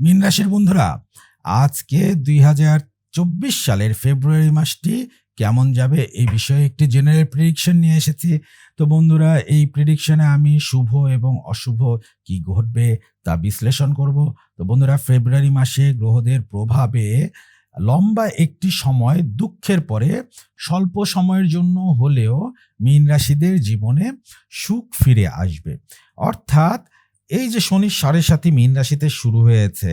মীন রাশির বন্ধুরা, আজকে দুই হাজার চব্বিশ সালের ফেব্রুয়ারি মাসটি কেমন যাবে এই বিষয়ে একটি জেনারেল প্রিডিকশন নিয়ে এসেছি। তো বন্ধুরা, এই প্রিডিকশনে আমি শুভ এবং অশুভ কি ঘটবে তা বিশ্লেষণ করব। তো বন্ধুরা, ফেব্রুয়ারি মাসে গ্রহদের প্রভাবে লম্বা একটি সময় দুঃখের পরে স্বল্প সময়ের জন্য হলেও মীন রাশিদের জীবনে সুখ ফিরে আসবে। অর্থাৎ এই যে শনির সাড়ে সাথে মীন রাশিতে শুরু হয়েছে,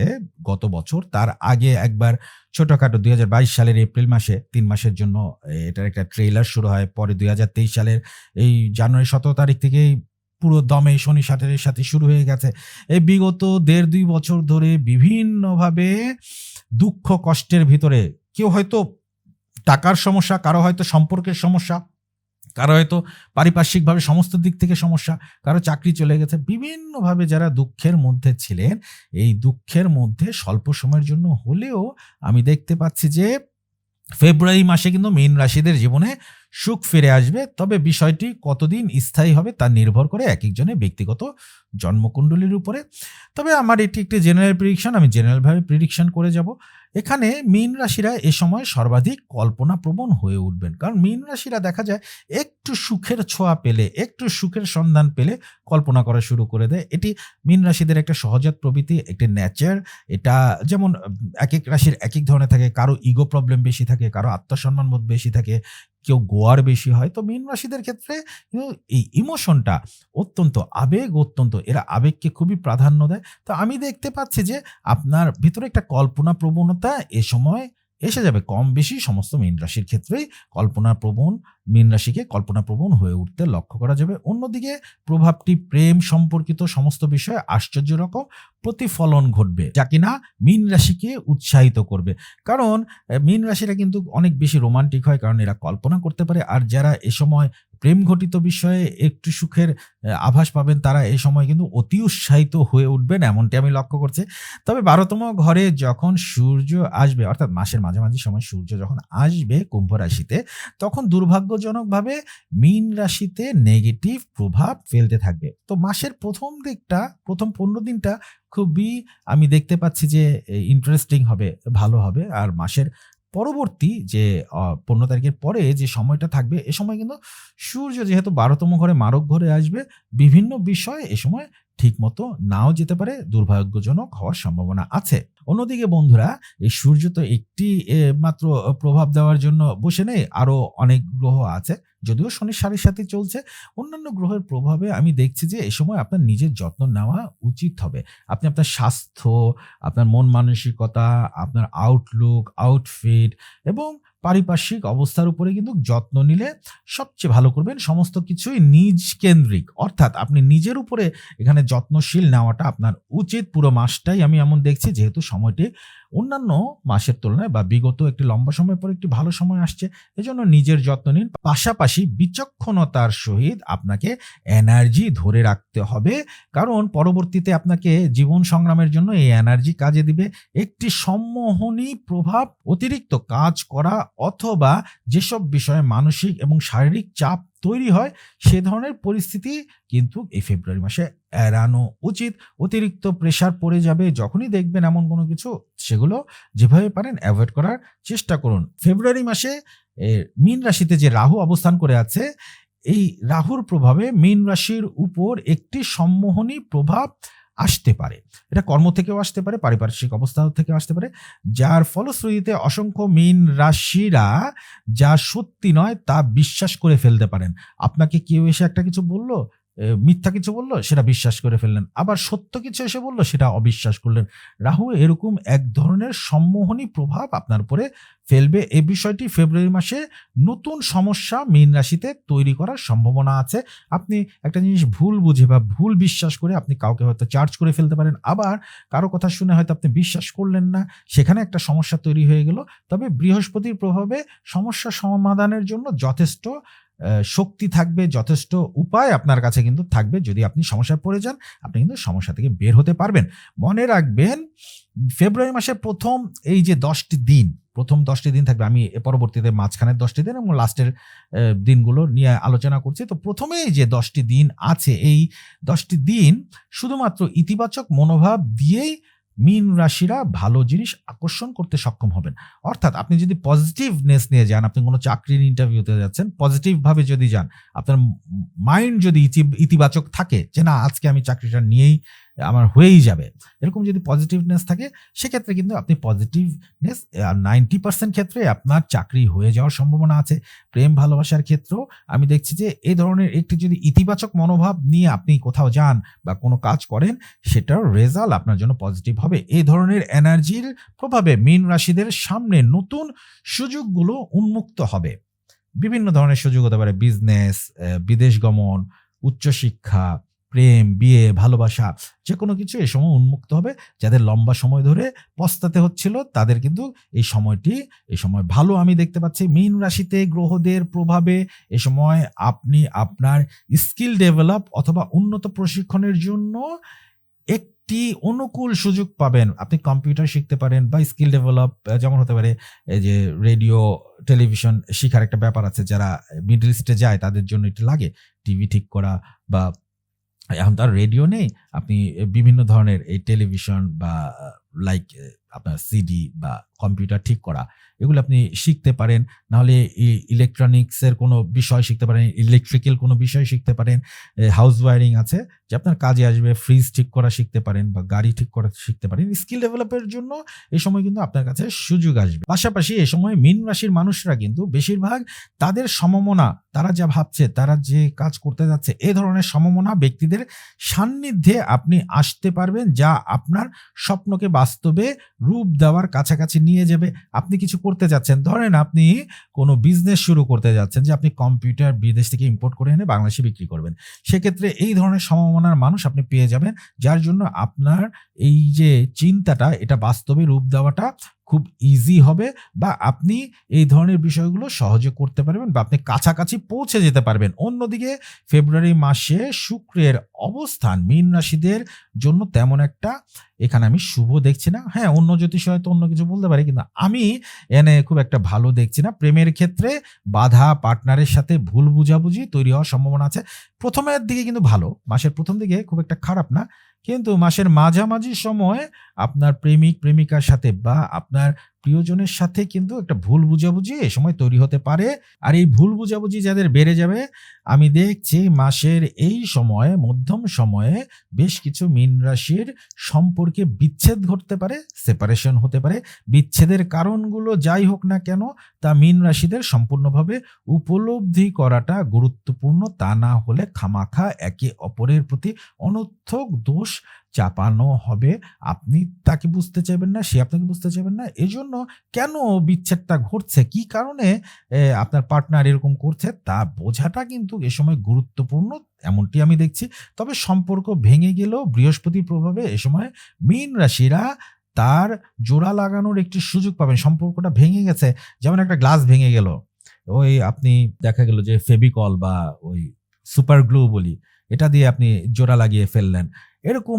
গত বছর, তার আগে একবার ছোটখাটো দু হাজার বাইশ সালের এপ্রিল মাসে, তিন মাসের জন্য এটার একটা ট্রেলার শুরু হয়। পরে দু হাজার তেইশ সালের এই জানুয়ারি সতেরো তারিখ থেকেই পুরো দমে শনি সাটের সাথে শুরু হয়ে গেছে। এই বিগত দেড় দুই বছর ধরে বিভিন্নভাবে দুঃখ কষ্টের ভিতরে কেউ হয়তো টাকার সমস্যা, কারও হয়তো সম্পর্কের সমস্যা কারও হয়তো পারিপার্শ্বিকভাবে সমস্ত দিক থেকে সমস্যা, কারও চাকরি চলে গেছে। বিভিন্নভাবে যারা দুঃখের মধ্যে ছিলেন, এই দুঃখের মধ্যে স্বল্প সময়ের জন্য হলেও আমি দেখতে পাচ্ছি যে, ফেব্রুয়ারি মাসে কিন্তু মীন রাশিদের জীবনে সুখ ফিরে আসবে। তবে বিষয়টি কতদিন স্থায়ী হবে তা নির্ভর করে এক একজনের ব্যক্তিগত জন্মকুণ্ডলীর উপরে। তবে আমার এটি একটি জেনারেল প্রিডিকশন আমি জেনারেলভাবে প্রিডিকশন করে যাব। এখানে মীন রাশিরা এ সময় সর্বাধিক কল্পনাপ্রবণ হয়ে উঠবেন। কারণ মীন রাশিরা দেখা যায় একটু সুখের ছোঁয়া পেলে, একটু সুখের সন্ধান পেলে কল্পনা করা শুরু করে দেয়। এটি মীন রাশিদের একটা সহজাত প্রবৃত্তি, একটি নেচার এটা যেমন এক এক রাশির এক এক ধরনের থাকে। কারও ইগো প্রবলেম বেশি থাকে, কারও আত্মসম্মান বোধ বেশি থাকে কেউ গোয়ার বেশি হয়, তো মীন রাশিদের ক্ষেত্রে এই ইমোশনটা অত্যন্ত আবেগ, অত্যন্ত, এরা আবেগকে খুবই প্রাধান্য দেয়। তো আমি দেখতে পাচ্ছি যে আপনার ভিতরে একটা কল্পনা প্রবণতা এ সময় এসে যাবে কম বেশি সমস্ত মীন রাশির ক্ষেত্রেই কল্পনা প্রবণ, মীন রাশিকে কল্পনা প্রবণ হয়ে উঠতে লক্ষ্য করা যাবে। অন্যদিকে প্রভাবটি প্রেম সম্পর্কিত সমস্ত বিষয়ে আশ্চর্য রকম প্রতিফলন ঘটবে, যা কিনা মীন রাশিকে উৎসাহিত করবে। কারণ মীন রাশিরা কিন্তু অনেক বেশি রোমান্টিক হয়, কারণ এরা কল্পনা করতে পারে, আর যারা এ সময় প্রেম ঘটিত বিষয়ে একটু সুখের আভাস পাবেন তারা এই সময় কিন্তু অতি উৎসাহিত হয়ে উঠবেন এমনটি আমি লক্ষ্য করছি। তবে বারোতম ঘরে যখন সূর্য আসবে, অর্থাৎ মাসের মাঝামাঝি সময় সূর্য যখন আসবে কুম্ভ রাশিতে, তখন দুর্ভাগ্যজনকভাবে মীন রাশিতে নেগেটিভ প্রভাব ফেলতে থাকবে। তো মাসের প্রথম দিকটা, প্রথম পনেরো দিনটা খুবই আমি দেখতে পাচ্ছি যে ইন্টারেস্টিং হবে, ভালো হবে। আর মাসের পরবর্তী যে পনেরো তারিখের পরে যে সময়টা থাকবে, এ সময় কিন্তু সূর্য যেহেতু বারোতম ঘরে মারক ঘরে আসবে, বিভিন্ন বিষয়ে এ সময় ঠিক মতো নাও যেতে পারে, দুর্ভাগ্যজনক হওয়ার সম্ভাবনা আছে। অন্যদিকে বন্ধুরা, এই সূর্য তো একটি মাত্র প্রভাব দেওয়ার জন্য বসে নেই, আরও অনেক গ্রহ আছে, যদিও শনির সাড়ে সাথে চলছে। অন্যান্য গ্রহের প্রভাবে আমি দেখছি যে এই সময় আপনার নিজের যত্ন নেওয়া উচিত হবে। আপনি আপনার স্বাস্থ্য, আপনার মন মানসিকতা, আপনার আউটলুক আউটফিট এবং পারিপার্শ্বিক অবস্থার উপরে কিন্তু যত্ন নিলে সবচেয়ে ভালো করবেন সমস্ত কিছুই নিজ কেন্দ্রিক। অর্থাৎ আপনি নিজের উপরে এখানে যত্নশীল নেওয়াটা আপনার উচিত। পুরো মাসটাই আমি এমন দেখছি, যেহেতু সময়টি অন্যান্য মাসের তুলনায় বা বিগত একটি লম্বা সময় পর একটি ভালো সময় আসছে, এজন্য নিজের যত্ন নিন। পাশাপাশি বিচক্ষণতার সহিত আপনাকে এনার্জি ধরে রাখতে হবে, কারণ পরবর্তীতে আপনাকে জীবন সংগ্রামের জন্য এই এনার্জি কাজে দিবে। একটি সম্মোহনী প্রভাব, অতিরিক্ত কাজ করা অথবা যেসব বিষয়ে মানসিক এবং শারীরিক চাপ তৈরি হয়, সে ধরনের পরিস্থিতি কিন্তু এই ফেব্রুয়ারি মাসে এড়ানো উচিত। অতিরিক্ত প্রেশার পড়ে যাবে, যখনই দেখবেন এমন কোনো কিছু, সেগুলো যেভাবে পারেন অ্যাভয়েড করার চেষ্টা করুন। ফেব্রুয়ারি মাসে মীন রাশিতে যে রাহু অবস্থান করে আছে, এই রাহুর প্রভাবে মীন রাশির উপর একটি সম্মোহনী প্রভাব আসতে পারে। এটা কর্ম থেকেও আসতে পারে, পারিপার্শ্বিক অবস্থা থেকেও আসতে পারে। যার ফলশ্রুতিতে অসংখ্য মীন রাশিরা যা সত্যি নয় তা বিশ্বাস করে ফেলতে পারেন। আপনাকে কেউ এসে একটা কিছু বলল? মিথ্যা কিছু বলল, সেটা বিশ্বাস করে ফেললেন। আবার সত্য কিছু এসে বলল, সেটা অবিশ্বাস করলেন। রাহু, এরকম এক ধরনের সম্মোহনী প্রভাব আপনার উপরে ফেলবে। এ বিষয়টি ফেব্রুয়ারি মাসে নতুন সমস্যা মীন রাশিতে তৈরি করার সম্ভাবনা আছে। আপনি একটা জিনিস ভুল বুঝে বা ভুল বিশ্বাস করে আপনি কাউকে হয়তো চার্জ করে ফেলতে পারেন। আবার কারও কথা শুনে হয়তো আপনি বিশ্বাস করলেন না। সেখানে একটা সমস্যা তৈরি হয়ে গেল। তবে বৃহস্পতির প্রভাবে সমস্যা সমাধানের জন্য যথেষ্ট শক্তি থাকবে, যথেষ্ট উপায় আপনার কাছে কিন্তু থাকবে যদি আপনি সমস্যায় পড়ে যান, আপনি কিন্তু সমস্যা থেকে বের হতে পারবেন। মনে রাখবেন, ফেব্রুয়ারি মাসের প্রথম এই যে দশটি দিন, প্রথম দশটি দিন থাকবে, আমি পরবর্তীতে মাঝখানের দশটি দিন এবং লাস্টের দিনগুলো নিয়ে আলোচনা করছি। তো প্রথমেই যে দশটি দিন আছে, এই দশটি দিন শুধুমাত্র ইতিবাচক মনোভাব দিয়েই মীন রাশিরা ভালো জিনিস আকর্ষণ করতে সক্ষম হবেন। অর্থাৎ আপনি যদি পজিটিভনেস নিয়ে যান, আপনি কোনো চাকরির ইন্টারভিউতে যাচ্ছেন পজিটিভভাবে যদি যান, আপনার মাইন্ড যদি ইতি- ইতিবাচক থাকে যে, না, আজকে আমি চাকরিটা নিয়েই আমার হয়েই যাবে। এরকম যদি পজিটিভনেস থাকে, সেক্ষেত্রে কিন্তু আপনি পজিটিভনেস নাইনটি পার্সেন্ট ক্ষেত্রে আপনার চাকরি হয়ে যাওয়ার সম্ভাবনা আছে। প্রেম ভালোবাসার ক্ষেত্রেও আমি দেখছি যে এই ধরনের একটি যদি ইতিবাচক মনোভাব নিয়ে আপনি কোথাও যান বা কোনো কাজ করেন, সেটার রেজাল্ট আপনার জন্য পজিটিভ হবে। এই ধরনের এনার্জির প্রভাবে মীন রাশিদের সামনে নতুন সুযোগগুলো উন্মুক্ত হবে। বিভিন্ন ধরনের সুযোগ হতে পারে বিজনেস বিদেশ গমন, উচ্চশিক্ষা প্রেম, বিয়ে, ভালোবাসা যে কোনো কিছু এই সময় উন্মুক্ত হবে। যাদের লম্বা সময় ধরে পস্তাতে হচ্ছিল, তাদের কিন্তু এই সময়টি, এই সময় ভালো আমি দেখতে পাচ্ছি। মীন রাশিতে গ্রহদের প্রভাবে এ সময় আপনি আপনার স্কিল ডেভেলপ অথবা উন্নত প্রশিক্ষণের জন্য একটি অনুকূল সুযোগ পাবেন। আপনি কম্পিউটার শিখতে পারেন বা স্কিল ডেভেলপ যেমন হতে পারে এই যে রেডিও, টেলিভিশন শেখার একটা ব্যাপার আছে। যারা মিডল ইস্টে যায়, তাদের জন্য এটা লাগে। টিভি ঠিক করা বা এখন তার রেডিও নেই। আপনি বিভিন্ন ধরনের, এই টেলিভিশন বা লাইক আপনার সিডি বা কম্পিউটার ঠিক করা। এগুলো আপনি শিখতে পারেন। নাহলে ইলেকট্রনিক্সের কোনো বিষয় শিখতে পারেন ইলেকট্রিক্যাল কোনো বিষয় শিখতে পারেন। হাউস ওয়ারিং আছে, যে আপনার কাজে আসবে ফ্রিজ ঠিক করা শিখতে পারেন বা গাড়ি ঠিক করা শিখতে পারেন। স্কিল ডেভেলপের জন্য এই সময় কিন্তু আপনার কাছে সুযোগ আসবে। পাশাপাশি এই সময় মীন রাশির মানুষরা কিন্তু বেশিরভাগ তাদের সমমনা, তারা যা ভাবছে, তারা যে কাজ করতে যাচ্ছে, এ ধরনের সমমনা ব্যক্তিদের সান্নিধ্যে আপনি আসতে পারবেন, যা আপনার স্বপ্নকে বাস্তবে রূপ দেওয়ার কাছাকাছি নিয়ে যাবে। আপনি কিছু করতে যাচ্ছেন, ধরেন আপনি কোনো বিজনেস শুরু করতে যাচ্ছেন যে আপনি কম্পিউটার বিদেশ থেকে ইম্পোর্ট করে এনে বাংলাদেশে বিক্রি করবেন। সেক্ষেত্রে এই ধরনের সম্ভাবনার মানুষ আপনি পেয়ে যাবেন, যার জন্য আপনার এই যে চিন্তাটা, এটা বাস্তবে রূপ দেওয়াটা খুব ইজি হবে বা আপনি এই ধরনের বিষয়গুলো সহজে করতে পারবেন বা আপনি কাছাকাছি পৌঁছে যেতে পারবেন। অন্যদিকে ফেব্রুয়ারি মাসে শুক্রের অবস্থান, মীন রাশিদের জন্য তেমন একটা এখানে আমি শুভ দেখছি না। হ্যাঁ অন্য জ্যোতিষ হয়তো অন্য কিছু বলতে পারি কিন্তু আমি এনে খুব একটা ভালো দেখছি না। প্রেমের ক্ষেত্রে বাধা, পার্টনারের সাথে ভুল বুঝাবুঝি তৈরি হওয়ার সম্ভাবনা আছে। প্রথমের দিকে কিন্তু ভালো, মাসের প্রথম দিকে খুব একটা খারাপ না। কিন্তু মাসের মাঝামাঝি সময় আপনার প্রেমিক প্রেমিকার সাথে বা আপনার প্রিয়জনের সাথে কিন্তু একটা ভুল বুঝাবুঝি এ সময় তৈরি হতে পারে। আর এই ভুল বুঝাবুঝি যাদের বেড়ে যাবে, আমি দেখছি মাসের এই সময়ে, মধ্যম সময়ে বেশ কিছু মীন রাশির সম্পর্কে বিচ্ছেদ ঘটতে পারে সেপারেশন হতে পারে। বিচ্ছেদের কারণগুলো যাই হোক না কেন, তা মীন রাশিদের সম্পূর্ণভাবে উপলব্ধি করাটা গুরুত্বপূর্ণ। তা না হলে খামাখা একে অপরের প্রতি অনর্থক দোষ চাপানো হবে। আপনি তাকে বুঝতে চাইবেন না, সে আপনাকে বুঝতে চাইবেন না। এজন্য কেন বিচ্ছেদটা ঘটছে? কি কারণে আপনার পার্টনার এরকম করছে? তা বোঝাটা কিন্তু এ সময় গুরুত্বপূর্ণ, এমনটি আমি দেখছি। তবে সম্পর্ক ভেঙে গেলেও বৃহস্পতির প্রভাবে এ সময় মীন রাশিরা তার জোড়া লাগানোর একটি সুযোগ পাবেন। সম্পর্কটা ভেঙে গেছে। যেমন একটা গ্লাস ভেঙে গেল। ওই আপনি দেখা গেল যে ফেবিকল বা ওই সুপার গ্লু বলি, এটা দিয়ে আপনি জোড়া লাগিয়ে ফেললেন। এরকম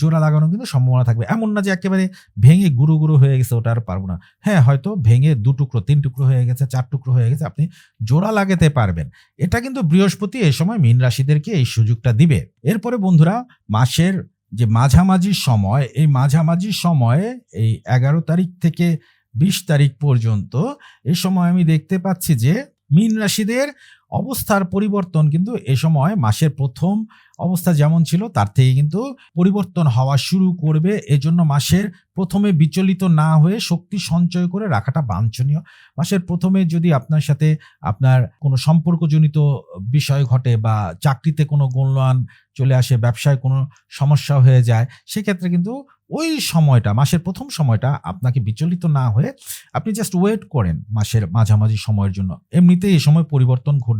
জোড়া লাগানো কিন্তু সম্ভাবনা থাকবে। এমন না যে একেবারে ভেঙে গুরু গুঁড়ো হয়ে গেছে ওটা আর পারব না। হ্যাঁ হয়তো ভেঙে দু টুকরো, তিন টুকরো হয়ে গেছে, চার টুকরো হয়ে গেছে, আপনি জোড়া লাগাতে পারবেন। এটা কিন্তু বৃহস্পতি এই সময় মীন রাশিদেরকে এই সুযোগটা দিবে। এরপরে বন্ধুরা, মাসের যে মাঝামাঝি সময়, এই মাঝামাঝি সময়ে এই এগারো তারিখ থেকে বিশ তারিখ পর্যন্ত এই সময় আমি দেখতে পাচ্ছি যে মীন রাশিদের অবস্থার পরিবর্তন কিন্তু এ সময় মাসের প্রথম অবস্থা যেমন ছিল, তার থেকে কিন্তু পরিবর্তন হওয়া শুরু করবে। এজন্য মাসের প্রথমে বিচলিত না হয়ে শক্তি সঞ্চয় করে রাখাটা বাঞ্ছনীয়। মাসের প্রথমে যদি আপনার সাথে আপনার কোনো সম্পর্কজনিত বিষয় ঘটে বা চাকরিতে কোনো গোলমান চলে আসে, ব্যবসায় কোনো সমস্যা হয়ে যায়, সেক্ষেত্রে কিন্তু ওই সময়টা, মাসের প্রথম সময়টা আপনাকে বিচলিত না হয়ে আপনি জাস্ট ওয়েট করেন মাসের মাঝামাঝি সময়ের জন্য। এমনিতেই এই সময় পরিবর্তন ঘটবে।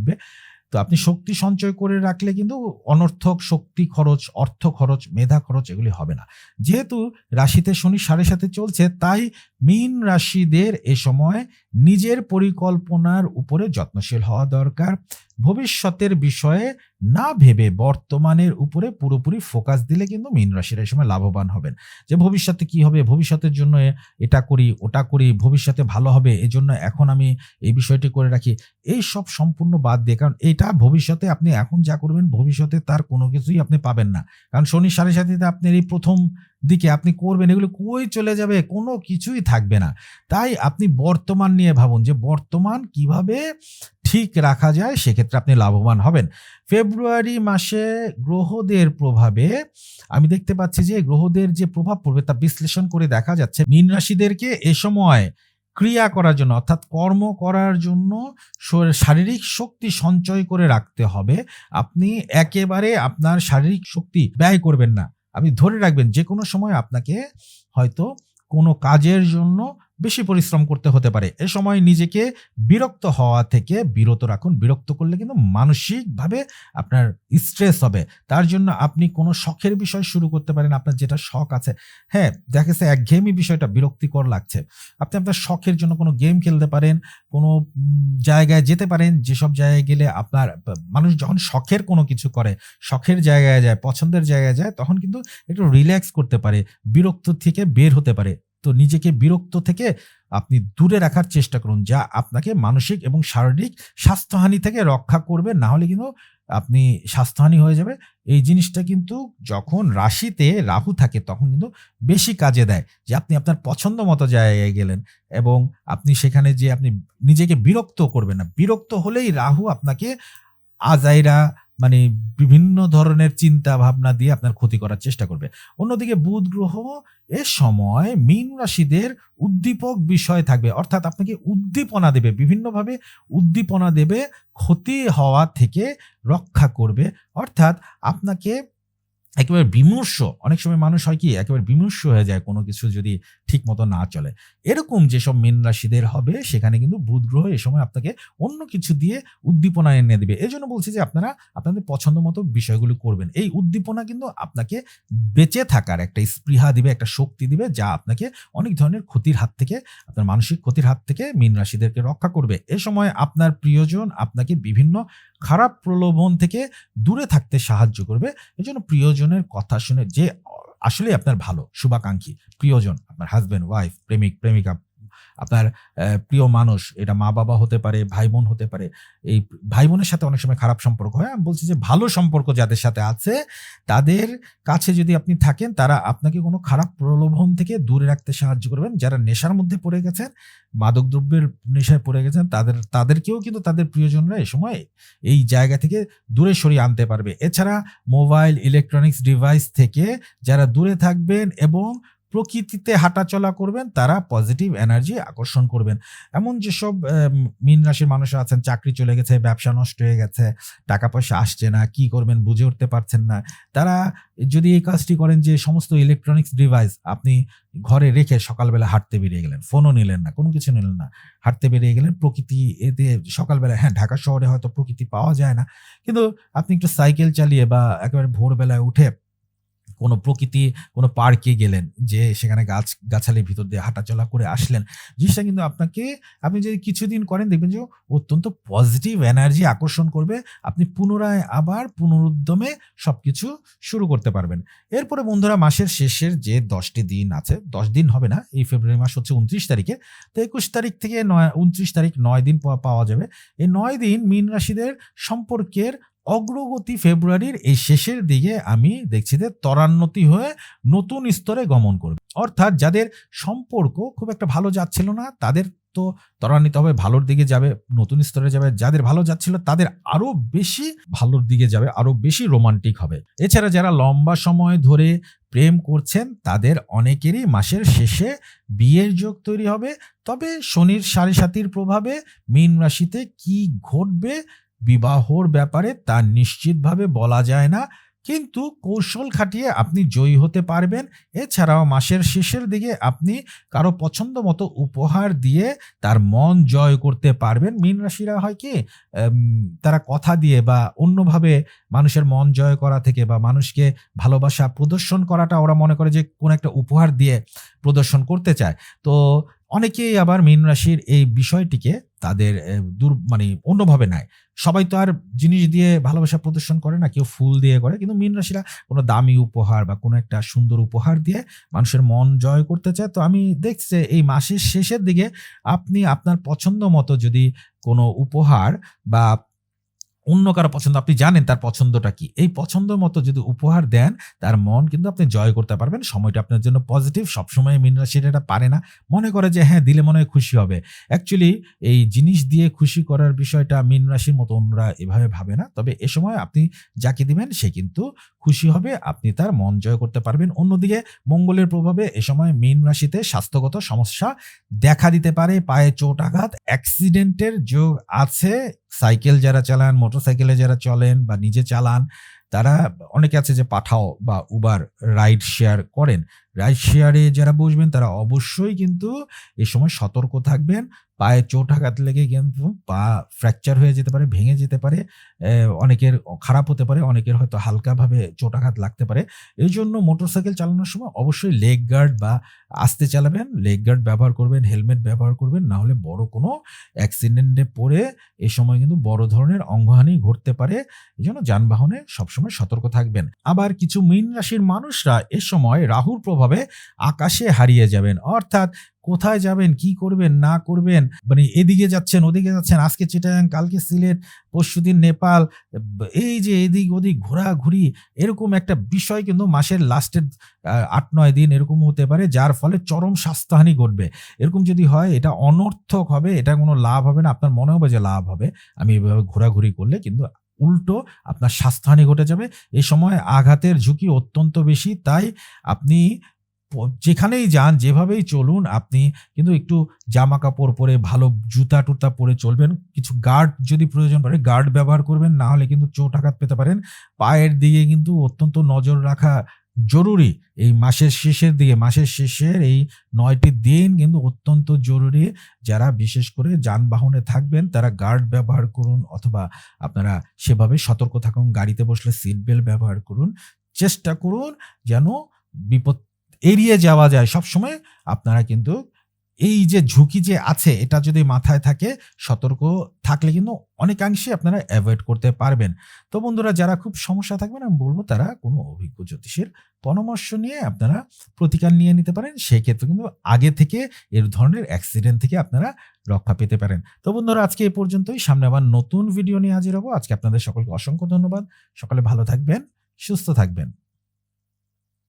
তো আপনি শক্তি সঞ্চয় করে রাখলে কিন্তু অনর্থক শক্তি খরচ, অর্থ খরচ, মেধা খরচ এগুলি হবে না। যেহেতু রাশিতে শনি সাড়ে সাথে চলছে, তাই মিন রাশিদের এ সময় নিজের পরিকল্পনার উপরে যত্নশীল হওয়া দরকার। ভবিষ্যতের বিষয়ে না ভেবে বর্তমানের উপরে পুরোপুরি ফোকাস দিলে কিন্তু মীন রাশির এই সময় লাভবান হবেন। যে ভবিষ্যতে কি হবে, ভবিষ্যতের জন্য এটা করি, ওটা করি, ভবিষ্যতে ভালো হবে, এজন্য এখন আমি এই বিষয়টি করে রাখি, এই সব সম্পূর্ণ বাদ দিয়ে, কারণ এটা ভবিষ্যতে আপনি এখন যা করবেন, ভবিষ্যতে তার কোনো কিছুই আপনি পাবেন না। কারণ শনি সাড়ে সাথে আপনার এই প্রথম দিকে আপনি করবেন, এগুলো কই চলে যাবে? কোনো কিছুই থাকবে না। তাই আপনি বর্তমান নিয়ে ভাবুন যে বর্তমান কীভাবে ঠিক রাখা যায়, সেক্ষেত্রে আপনি লাভবান হবেন। ফেব্রুয়ারি মাসে গ্রহদের প্রভাবে আমি দেখতে পাচ্ছি যে গ্রহদের যে প্রভাব পড়বে তা বিশ্লেষণ করে দেখা যাচ্ছে। মীন রাশিদেরকে এ সময় ক্রিয়া করার জন্য, অর্থাৎ কর্ম করার জন্য শারীরিক শক্তি সঞ্চয় করে রাখতে হবে। আপনি একেবারে আপনার শারীরিক শক্তি ব্যয় করবেন না। আপনি ধরে রাখবেন যে কোনো সময় আপনাকে হয়তো কোনো কাজের জন্য বেশি পরিশ্রম করতে হতে পারে। এ সময় নিজেকে বিরক্ত হওয়া থেকে বিরত রাখুন। বিরক্ত করলে কিন্তু মানসিকভাবে আপনার স্ট্রেস হবে। তার জন্য আপনি কোনো শখের বিষয় শুরু করতে পারেন। আপনার যেটা শখ আছে। হ্যাঁ দেখা গেছে একঘেয়েমি বিষয়টা বিরক্তিকর লাগছে। আপনি আপনার শখের জন্য কোনো গেম খেলতে পারেন, কোনো জায়গায় যেতে পারেন। যেসব জায়গায় গেলে আপনার মানুষ যখন শখের কোনো কিছু করে, শখের জায়গায় যায়, পছন্দের জায়গায় যায়, তখন কিন্তু একটু রিল্যাক্স করতে পারে। বিরক্ত থেকে বের হতে পারে। তো নিজেকে বিরক্ত থেকে আপনি দূরে রাখার চেষ্টা করুন, যা আপনাকে মানসিক এবং শারীরিক স্বাস্থ্যহানি থেকে রক্ষা করবে। না হলে কিন্তু আপনি স্বাস্থ্যহানি হয়ে যাবে। এই জিনিসটা কিন্তু যখন রাশিতে রাহু থাকে, তখন কিন্তু বেশি কাজে দেয় যে আপনি আপনার পছন্দ মতো জায়গায় গেলেন এবং আপনি সেখানে যে আপনি নিজেকে বিরক্ত করবেন না। বিরক্ত হলেই রাহু আপনাকে আজাইরা মানে বিভিন্ন ধরনের চিন্তা ভাবনা দিয়ে আপনার ক্ষতি করার চেষ্টা করবে। অন্যদিকে বুধ গ্রহ এ সময় মীন রাশিদের উদ্দীপক বিষয় থাকবে। অর্থাৎ আপনাকে উদ্দীপনা দেবে, বিভিন্নভাবে উদ্দীপনা দেবে, ক্ষতি হওয়া থেকে রক্ষা করবে। অর্থাৎ আপনাকে একেবারে বিমর্ষ। অনেক সময় মানুষ হয় কি, একেবারে বিমর্ষ হয়ে যায়, কোনো কিছু যদি ঠিক মতো না চলে। এরকম যেসব মীন রাশিদের হবে, সেখানে কিন্তু বুধ গ্রহ এ সময় আপনাকে অন্য কিছু দিয়ে উদ্দীপনা এনে দেবে। এই জন্য বলছি যে আপনারা আপনাদের পছন্দ মতো বিষয়গুলো করবেন। এই উদ্দীপনা কিন্তু আপনাকে বেঁচে থাকার একটা স্পৃহা দিবে, একটা শক্তি দিবে, যা আপনাকে অনেক ধরনের ক্ষতির হাত থেকে, আপনার মানসিক ক্ষতির হাত থেকে মীন রাশিদেরকে রক্ষা করবে। এ সময় আপনার প্রিয়জন আপনাকে বিভিন্ন খারাপ প্রলোভন থেকে দূরে থাকতে সাহায্য করবে। এই জন্য প্রিয়জনের কথা শুনে যে আসলে আপনার ভালো শুভাকাঙ্ক্ষী প্রিয়জন আপনার হাজব্যান্ড ওয়াইফ প্রেমিক প্রেমিকা আপনার প্রিয় মানুষ, এটা মা বাবা হতে পারে, ভাই বোন হতে পারে, এই ভাই বোনের সাথে অনেক সময় খারাপ সম্পর্ক হয়। আমি বলছি যে, ভালো সম্পর্ক যাদের সাথে আছে, তাদের কাছে যদি আপনি থাকেন, তারা আপনাকে কোনো খারাপ প্রলোভন থেকে দূরে রাখতে সাহায্য করবেন। যারা নেশার মধ্যে পড়ে গেছেন মাদকদ্রব্যের নেশায় পড়ে গেছেন, তাদের, তাদেরকেও কিন্তু তাদের প্রিয়জনরা এই সময় এই জায়গা থেকে দূরে সরিয়ে আনতে পারবে। এছাড়া মোবাইল ইলেকট্রনিক্স ডিভাইস থেকে যারা দূরে থাকবেন এবং প্রকৃতিতে হাঁটাচলা করবেন, তারা পজিটিভ এনার্জি আকর্ষণ করবেন। এমন যেসব মীন রাশির মানুষ আছেন, চাকরি চলে গেছে, ব্যবসা নষ্ট হয়ে গেছে, টাকা পয়সা আসছে না, কি করবেন বুঝে উঠতে পারছেন না। তারা যদি এই কাজটি করেন যে সমস্ত ইলেকট্রনিক্স ডিভাইস আপনি ঘরে রেখে সকালবেলা হাঁটতে বেরিয়ে গেলেন ফোনও নিলেন না, কোনো কিছু নিলেন না, হাঁটতে বেরিয়ে গেলেন প্রকৃতি এতে সকালবেলা হ্যাঁ ঢাকা শহরে হয়তো প্রকৃতি পাওয়া যায় না, কিন্তু আপনি একটু সাইকেল চালিয়ে বা একেবারে ভোরবেলায় উঠে কোনো প্রকৃতি, কোনো পার্কে গেলেন যে সেখানে গাছ, গাছালির ভিতর দিয়ে হাঁটাচলা করে আসলেন। জিনিসটা কিন্তু আপনাকে, আপনি যদি কিছুদিন করেন দেখবেন যে অত্যন্ত পজিটিভ এনার্জি আকর্ষণ করবে। আপনি পুনরায় আবার পুনরুদ্যমে সব কিছু শুরু করতে পারবেন। এরপরে বন্ধুরা মাসের শেষের যে দশটি দিন আছে, দশ দিন হবে না, এই ফেব্রুয়ারি মাস হচ্ছে উনত্রিশ তারিখে, তো একুশ তারিখ থেকে নয়, উনত্রিশ তারিখ নয় দিন পাওয়া- যাবে। এই নয় দিন মীন রাশিদের সম্পর্কের অগ্রগতি ফেব্রুয়ারির এই শেষের দিকে আমি দেখছি যে ত্বরান্বতি হয়ে নতুন স্তরে গমন করবে। অর্থাৎ যাদের সম্পর্ক খুব একটা ভালো যাচ্ছিল না, তাদের তো ত্বরান্বিত হবে, ভালোর দিকে যাবে, নতুন স্তরে যাবে, যাদের ভালো যাচ্ছিল তাদের আরও বেশি ভালোর দিকে যাবে, আরও বেশি রোমান্টিক হবে। এছাড়া যারা লম্বা সময় ধরে প্রেম করছেন, তাদের অনেকেরই মাসের শেষে বিয়ের যোগ তৈরি হবে। তবে শনির সাড়ে সাতির প্রভাবে মীন রাশিতে কি ঘটবে বিবাহর ব্যাপারে তা নিশ্চিতভাবে বলা যায় না, কিন্তু কৌশল খাটিয়ে আপনি জয়ী হতে পারবেন। এছাড়াও মাসের শেষের দিকে আপনি কারও পছন্দ মতো উপহার দিয়ে তার মন জয় করতে পারবেন। মীন রাশিরা হয় কি তারা কথা দিয়ে বা অন্যভাবে মানুষের মন জয় করা থেকে বা মানুষকে ভালোবাসা প্রদর্শন করাটা ওরা মনে করে যে কোনো একটা উপহার দিয়ে প্রদর্শন করতে চায়। তো অনেকেই আবার মীন রাশির এই বিষয়টিকে তাদের দূর মানে অন্যভাবে নেয়। সবাই তো আর জিনিস দিয়ে ভালোবাসা প্রদর্শন করে না, কেউ ফুল দিয়ে করে। কিন্তু মীন রাশিরা কোনো দামি উপহার বা কোনো একটা সুন্দর উপহার দিয়ে মানুষের মন জয় করতে চায়। তো আমি দেখছি এই মাসের শেষের দিকে আপনি আপনার পছন্দ মতো যদি কোনো উপহার বা অন্য কারও পছন্দ, আপনি জানেন তার পছন্দটা কি। এই পছন্দ মতো যদি উপহার দেন, তার মন কিন্তু আপনি জয় করতে পারবেন, সময়টা আপনার জন্য পজিটিভ সবসময় মিন রাশির এটা পারে না। মনে করে যে হ্যাঁ দিলে মনে হয় খুশি হবে। অ্যাকচুয়ালি এই জিনিস দিয়ে খুশি করার বিষয়টা মীন রাশির মতো অন্যরা এভাবে ভাবে না। তবে এ সময় আপনি যাকে দিবেন, সে কিন্তু খুশি হবে, আপনি তার মন জয় করতে পারবেন। অন্যদিকে, মঙ্গলের প্রভাবে এ সময় মীন রাশিতে স্বাস্থ্যগত সমস্যা দেখা দিতে পারে, পায়ে চোট আঘাত অ্যাক্সিডেন্টের যোগ আছে সাইকেল যারা চালান, মোটরসাইকেলে যারা চলেন বা নিজে চালান, তারা অনেকে আছে যে পাঠাও বা উবার রাইড শেয়ার করেন। রাইড শেয়ারে যারা বসবেন, তারা অবশ্যই কিন্তু এ সময় সতর্ক থাকবেন। পায়ে চোট আঘাত লেগে কিন্তু পা ফ্র্যাকচার হয়ে যেতে পারে, ভেঙে যেতে পারে অনেকের খারাপ হতে পারে, অনেকের হয়তো হালকাভাবে চোট আঘাত লাগতে পারে। এই জন্য মোটরসাইকেল চালানোর সময় অবশ্যই লেগ গার্ড বা আস্তে চালাবেন লেগ গার্ড ব্যবহার করবেন হেলমেট ব্যবহার করবেন, না হলে বড় কোনো অ্যাক্সিডেন্টে পড়ে এ সময় কিন্তু বড় ধরনের অঙ্গহানি ঘটতে পারে। এই জন্য যানবাহনে সবসময় সতর্ক থাকবেন। আবার কিছু মীন রাশির মানুষরা এ সময় রাহুর প্রভাবে আকাশে হারিয়ে যাবেন। অর্থাৎ কোথায় যাবেন, কি করবেন, না করবেন মানে এদিকে যাচ্ছেন, ওদিকে যাচ্ছেন, আজকে চিটাগাং, কালকে সিলেট পরশুদিন নেপাল, এই যে এদিক ওদিক ঘোরাঘুরি, এরকম একটা বিষয় কিন্তু মাসের লাস্টের আট নয় দিন এরকম হতে পারে, যার ফলে চরম স্বাস্থ্যহানি ঘটবে। এরকম যদি হয়, এটা অনর্থক হবে, এটা কোনো লাভ হবে না, আপনার মনে হবে যে লাভ হবে। আমি এভাবে ঘোরাঘুরি করলে কিন্তু উল্টো আপনার স্বাস্থ্যহানি ঘটে যাবে। এ সময় আঘাতের ঝুঁকি অত্যন্ত বেশি, তাই আপনি যেখানেই যান, যেভাবেই চলুন, আপনি কিন্তু একটু জামা কাপড় পরে, ভালো জুতা টুতা পরে চলবেন। কিছু গার্ড যদি প্রয়োজন পড়ে, গার্ড ব্যবহার করবেন, না হলে কিন্তু চোট আঘাত পেতে পারেন। পায়ের দিকে কিন্তু অত্যন্ত নজর রাখা জরুরি। এই মাসের শেষের দিকে, মাসের শেষের এই নয়টি দিন কিন্তু অত্যন্ত জরুরি। যারা বিশেষ করে যানবাহনে থাকবেন, তারা গার্ড ব্যবহার করুন অথবা আপনারা সেভাবে সতর্ক থাকুন, গাড়িতে বসলে সিট বেল্ট ব্যবহার করুন। চেষ্টা করুন যেন বিপদ এড়িয়ে যাওয়া যায়। সবসময় আপনারা কিন্তু এই যে ঝুঁকি যে আছে, এটা যদি মাথায় থাকে, সতর্ক থাকলে কিন্তু অনেকাংশে আপনারা অ্যাভয়েড করতে পারবেন। তো বন্ধুরা, যারা খুব সমস্যা থাকবেন, আমি বলব তারা কোনো অভিজ্ঞ জ্যোতিষের পরামর্শ নিয়ে আপনারা প্রতিকার নিয়ে নিতে পারেন। সেই ক্ষেত্রে কিন্তু আগে থেকে এর ধরনের অ্যাক্সিডেন্ট থেকে আপনারা রক্ষা পেতে পারেন। তো বন্ধুরা, আজকে এই পর্যন্তই। সামনে আবার নতুন ভিডিও নিয়ে হাজির হব। আজকে আপনাদের সকলকে অসংখ্য ধন্যবাদ। সকালে ভালো থাকবেন, সুস্থ থাকবেন।